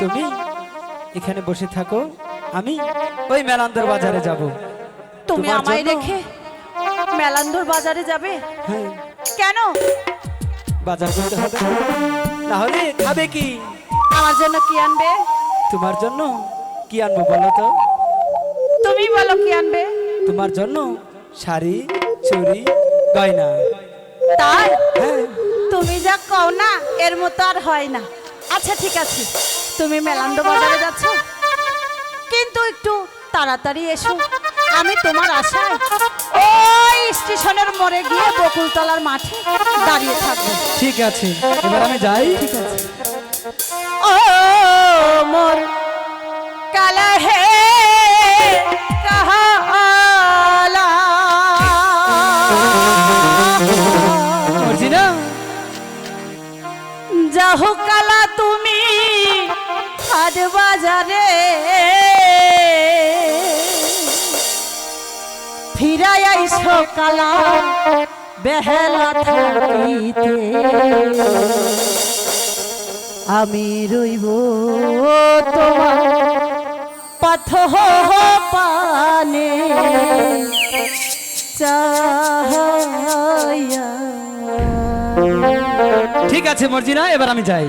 তুমি এখানে বসে থাকো আমি ওই মেলান্দর বাজারে যাব। তুমি আমায়? রেখে মেলান্দর বাজারে যাবে? হ্যাঁ। কেন? বাজার করতে হবে তাহলে খাবে কি? আমার জন্য কি আনবে? তোমার জন্য কি আনব বলো তো? তুমি বলো কি আনবে? তোমার জন্য শাড়ি চুড়ি গয়না। তাই? হ্যাঁ। তুমি যা কও না এর মতো আর হয় না। আচ্ছা ঠিক আছে। তুমি মেলান্দ বাজারে যাচ্ছ? কিন্তু একটু তাড়াতাড়ি এসো। আমি তোমার আশায় ওই স্টেশনের মোড়ে গিয়ে বকুলতলার মাঠে দাঁড়িয়ে থাকব। ঠিক আছে এবার আমি যাই। ঠিক আছে। ও মোর কালা হে যাহো কালা তুমি হাট বাজারে। ফিরাই সকাল কালা বেহেলা থাকিতে আমি রইব তোমার পথ পানে। ঠিক আছে মর্জিনা, এবার আমি যাই।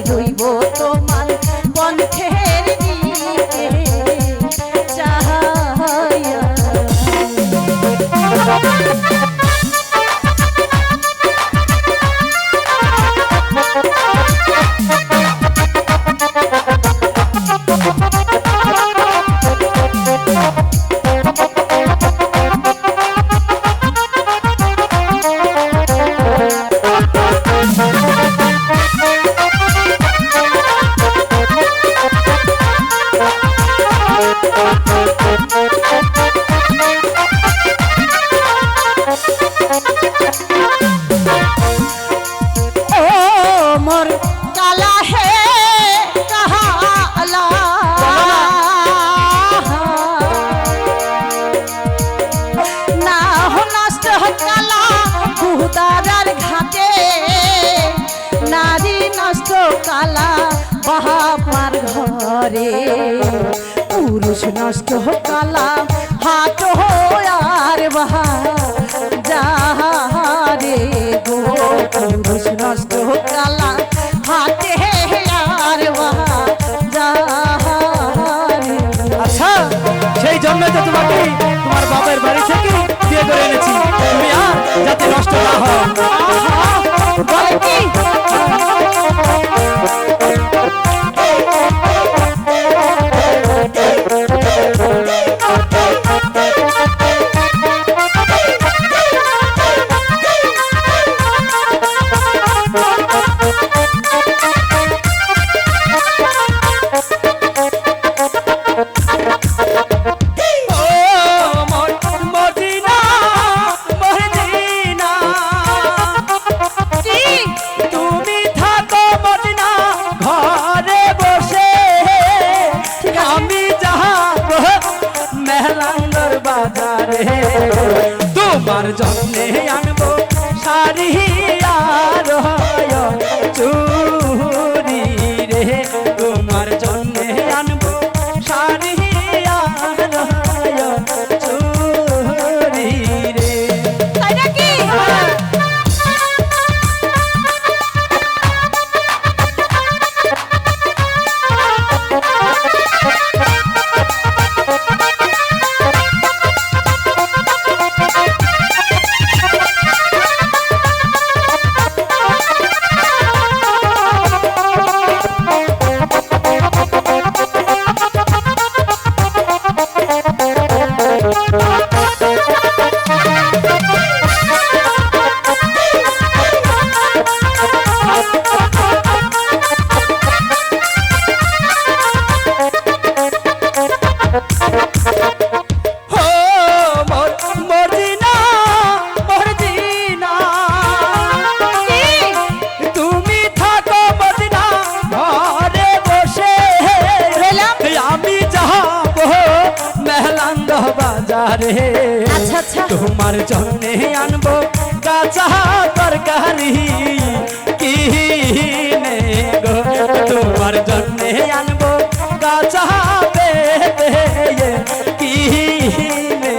কালা বাহাপার ঘরে। পুরুষ নষ্ট কালা হাট নষ্ট না হয়। তোমার যত্নে আনব শাড়ি। তোমার জন্য আনব কাঁচা তরকারি। কিনে গো? তোমার জন্য আনব কাঁচা পেতে কিনে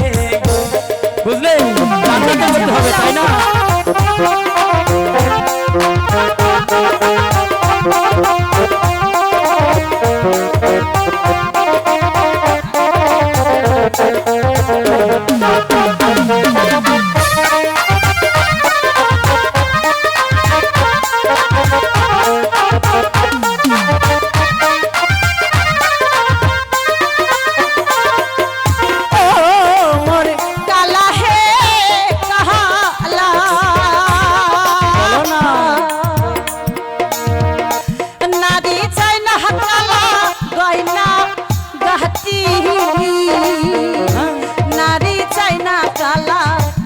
বুঝলে? হবে, তাই না?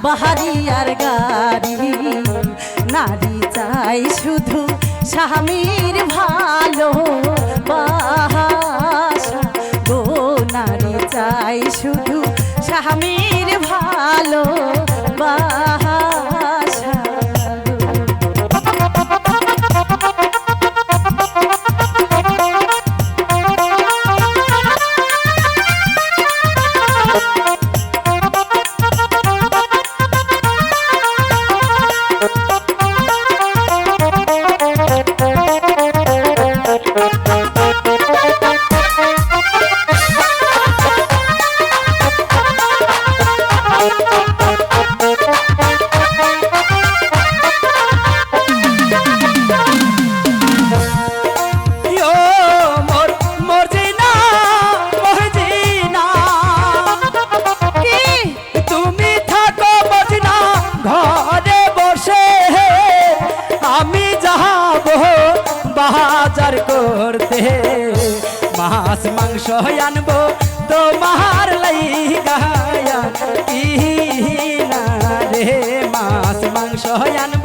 বাহারি আর গাড়ি। নারী চাই শুধু স্বামীর ভালো বাসা। গো, নারী চাই শুধু স্বামীর ভালো মাছ মাংস আনব। তোমার লাইগা রে। মাছ মাংস আনব।